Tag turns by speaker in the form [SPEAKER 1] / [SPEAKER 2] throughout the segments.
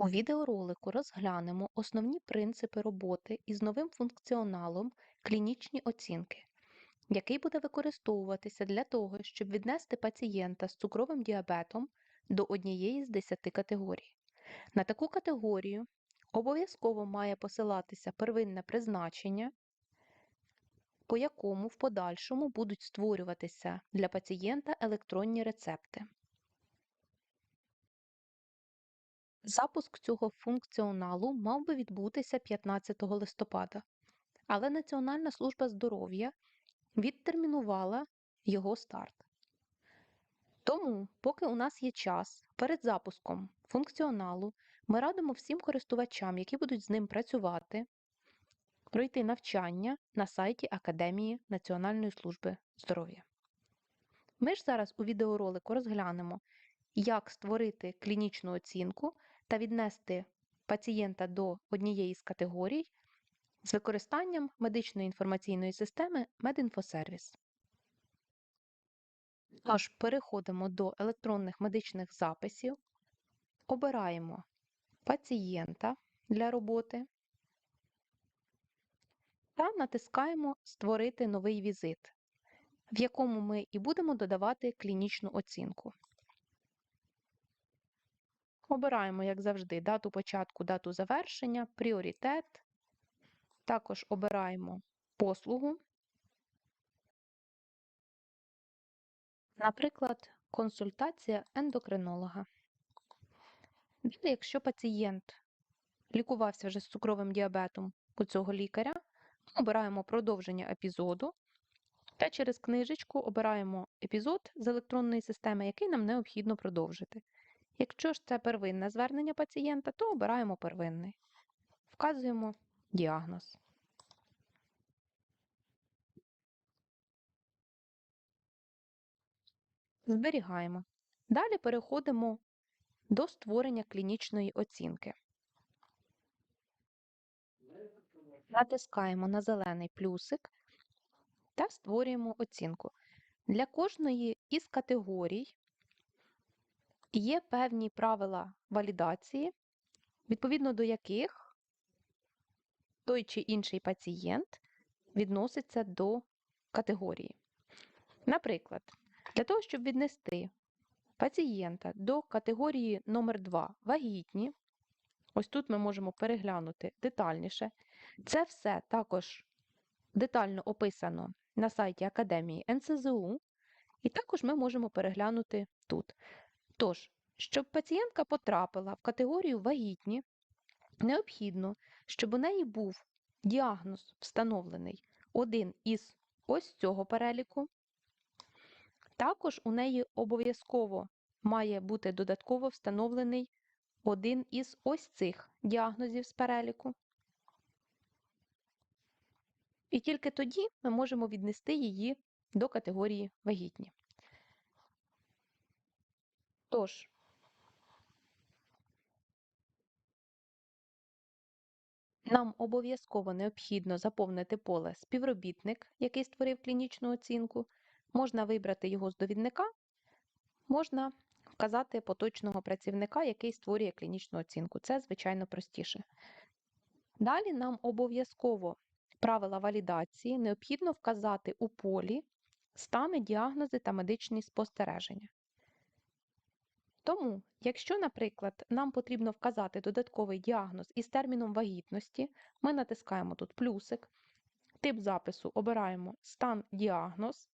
[SPEAKER 1] У відеоролику розглянемо основні принципи роботи із новим функціоналом клінічні оцінки, який буде використовуватися для того, щоб віднести пацієнта з цукровим діабетом до однієї з 10 категорій. На таку категорію обов'язково має посилатися первинне призначення, по якому в подальшому будуть створюватися для пацієнта електронні рецепти. Запуск цього функціоналу мав би відбутися 15 листопада, але Національна служба здоров'я відтермінувала його старт. Тому, поки у нас є час перед запуском функціоналу, ми радимо всім користувачам, які будуть з ним працювати, пройти навчання на сайті Академії Національної служби здоров'я. Ми ж зараз у відеоролику розглянемо, як створити клінічну оцінку та віднести пацієнта до однієї з категорій з використанням медичної інформаційної системи Медінфосервіс. Тож переходимо до електронних медичних записів, обираємо пацієнта для роботи та натискаємо Створити новий візит, в якому ми і будемо додавати клінічну оцінку. Обираємо, як завжди, дату початку, дату завершення, пріоритет. Також обираємо послугу. Наприклад, консультація ендокринолога. Далі, якщо пацієнт лікувався вже з цукровим діабетом у цього лікаря, обираємо продовження епізоду та через книжечку обираємо епізод з електронної системи, який нам необхідно продовжити. Якщо ж це первинне звернення пацієнта, то обираємо первинний. Вказуємо діагноз. Зберігаємо. Далі переходимо до створення клінічної оцінки. Натискаємо на зелений плюсик та створюємо оцінку. Для кожної із категорій Є певні правила валідації, відповідно до яких той чи інший пацієнт відноситься до категорії. Наприклад, для того, щоб віднести пацієнта до категорії номер 2 вагітні, ось тут ми можемо переглянути детальніше. Це все також детально описано на сайті Академії НСЗУ, і також ми можемо переглянути тут. Тож, щоб пацієнтка потрапила в категорію вагітні, необхідно, щоб у неї був діагноз встановлений один із ось цього переліку. Також у неї обов'язково має бути додатково встановлений один із ось цих діагнозів з переліку. І тільки тоді ми можемо віднести її до категорії вагітні. Тож, нам обов'язково необхідно заповнити поле співробітник, який створив клінічну оцінку. Можна вибрати його з довідника, можна вказати поточного працівника, який створює клінічну оцінку. Це, звичайно, простіше. Далі нам обов'язково правила валідації необхідно вказати у полі стани, діагнози та медичні спостереження. Тому, якщо, наприклад, нам потрібно вказати додатковий діагноз із терміном вагітності, ми натискаємо тут плюсик, тип запису обираємо стан діагноз.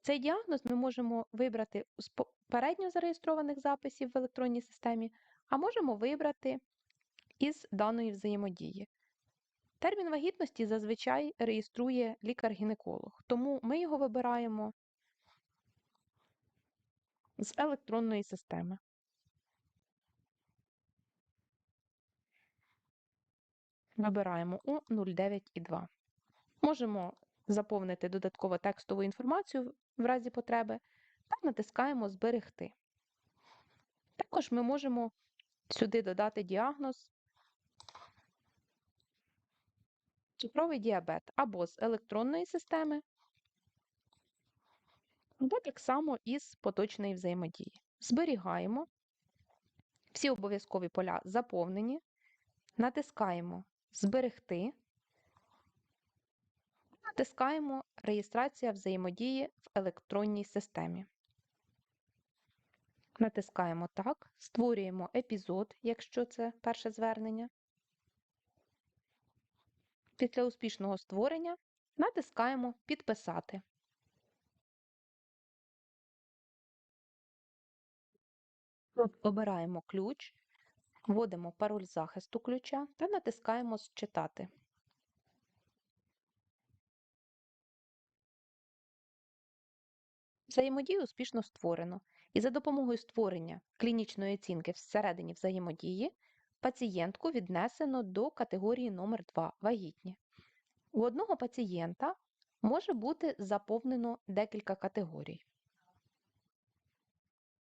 [SPEAKER 1] Цей діагноз ми можемо вибрати з попередньо зареєстрованих записів в електронній системі, а можемо вибрати із даної взаємодії. Термін вагітності зазвичай реєструє лікар-гінеколог, тому ми його вибираємо з електронної системи. Вибираємо у 09 і 2. Можемо заповнити додатково текстову інформацію в разі потреби та натискаємо Зберегти. Також ми можемо сюди додати діагноз цукровий діабет або з електронної системи, або так само із поточної взаємодії. Зберігаємо. Всі обов'язкові поля заповнені. Натискаємо Зберегти. Натискаємо Реєстрація взаємодії в електронній системі. Натискаємо Так, створюємо епізод, якщо це перше звернення. Після успішного створення натискаємо Підписати. Тут обираємо ключ, вводимо пароль захисту ключа та натискаємо Считати. Взаємодію успішно створено, і за допомогою створення клінічної оцінки всередині взаємодії пацієнтку віднесено до категорії номер 2 вагітні. У одного пацієнта може бути заповнено декілька категорій.